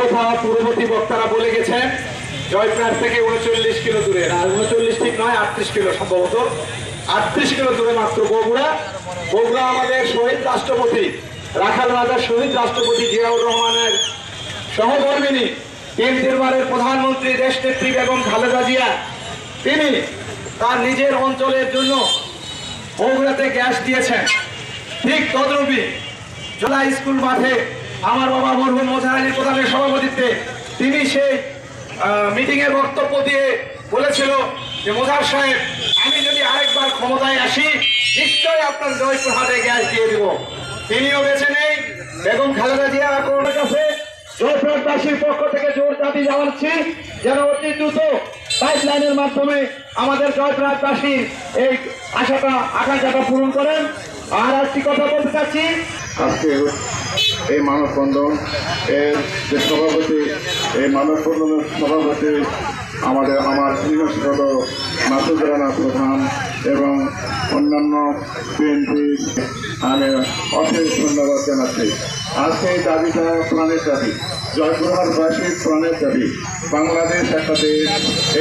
বলে পূর্ববর্তী বক্তারা বলে গেছেন জয়প্রাট থেকে উনচল্লিশ কিলো দূরে। উনচল্লিশ ঠিক নয়, আটত্রিশ কিলো সম্ভবত। আটত্রিশ কিলো দূরে মাত্র বগুড়া। বগুড়া আমাদের শহীদ রাষ্ট্রপতি, রাখাল রাজার শহীদ রাষ্ট্রপতি জিয়াউর রহমানের সহকর্মিনী তিন তিনবারের প্রধানমন্ত্রী দেশনেত্রী বেগম খালেদা জিয়া, তিনি তার নিজের অঞ্চলের জন্য বগুড়াতে গ্যাস দিয়েছেন। ঠিক তদ্রূপী জোলা স্কুল মাঠে আমার বাবা মরহুম মোজাহ আলী প্রধানের সভাপতিত্বে তিনি সেই মিটিং এর বক্তব্য দিয়ে বলেছিল যে মোজার সাহেব, আমি যদি আরেকবার ক্ষমতায় আসি নিশ্চয়ই আপনার জয়পুরহাটে গ্যাস দিয়ে দিব। তিনিও বেছে নেই। বেগম খালেদা জিয়া করোনার কাছে জয়পুরহাটবাসীর পক্ষ থেকে জোর দাবি জানাচ্ছি যেন অতি দ্রুত পাইপ লাইনের মাধ্যমে আমাদের জয়পুরহাটবাসীর এই আশাটা, আকাঙ্ক্ষাটা পূরণ করেন। আর একটি কথা বলতে চাচ্ছি। আজকে এই মানববন্ধন, এর যে সভাপতি, এই মানববন্ধনের সভাপতি আমাদের আমার নির্বাচিত মাসুদ রানা প্রধান এবং অন্যান্য বিএনপি আমি অশেষ ধন্যবাদ জানাচ্ছি। আজকে এই দাবিটা প্রাণের দাবি। জয়পুরহাটবাসীর প্রাণের দাবি। বাংলাদেশ একটা দেশ,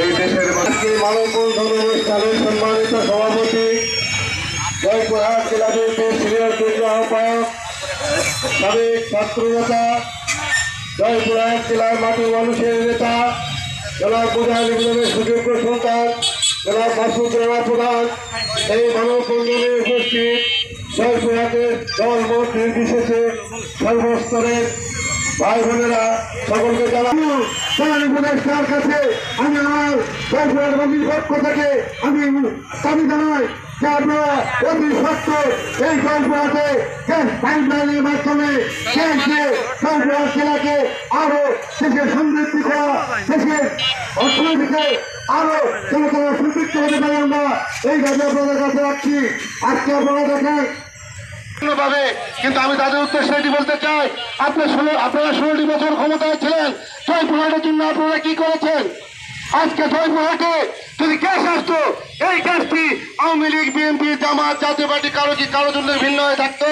এই দেশের মানববন্ধন অনুষ্ঠানের সম্মানিত সভাপতি জয়পুরহাট জেলা বিএনপির সিনিয়র যুগ্ম আহ্বায়ক সাবেক ছাত্র নেতা জয়পুরহাট জেলার মাটির মানুষের নেতা, জেলার মুজাহিদের সুযোগ্য সন্তান, জেলার মাসুদ রানা প্রধান, এই মানববন্ধনে উপস্থিত জয়পুরহাটের দল মত নির্বিশেষে সর্বস্তরের ভাই বোনেরা সকলকে প্রধান উপদেষ্টার আমি আমার জয়পুরহাটবাসীর পক্ষ থেকে আমি দাবি জানাই এই মাধ্যমে আরও দেশের সমৃদ্ধি করা দেশের অর্থনীতিকে আরও তারা সমৃদ্ধ হতে পারে আমরা এই আপনাদের কাছে রাখছি। আজকে আপনারা দেখেন। কিন্তু আমি তাদের উদ্দেশ্যে এটি বলতে চাই আপনার ষোলো, আপনারা ষোলোটি বছর ক্ষমতায় ছিলেন জয়পুরহাটের জন্য আপনারা কি করেছেন? আজকে জয়পুরহাটে যদি গ্যাস আসতো আওয়ামী লীগ বিএনপি জামাত জাতীয় পার্টি কারও কি কারও জন্য ভিন্ন হয়ে থাকতো?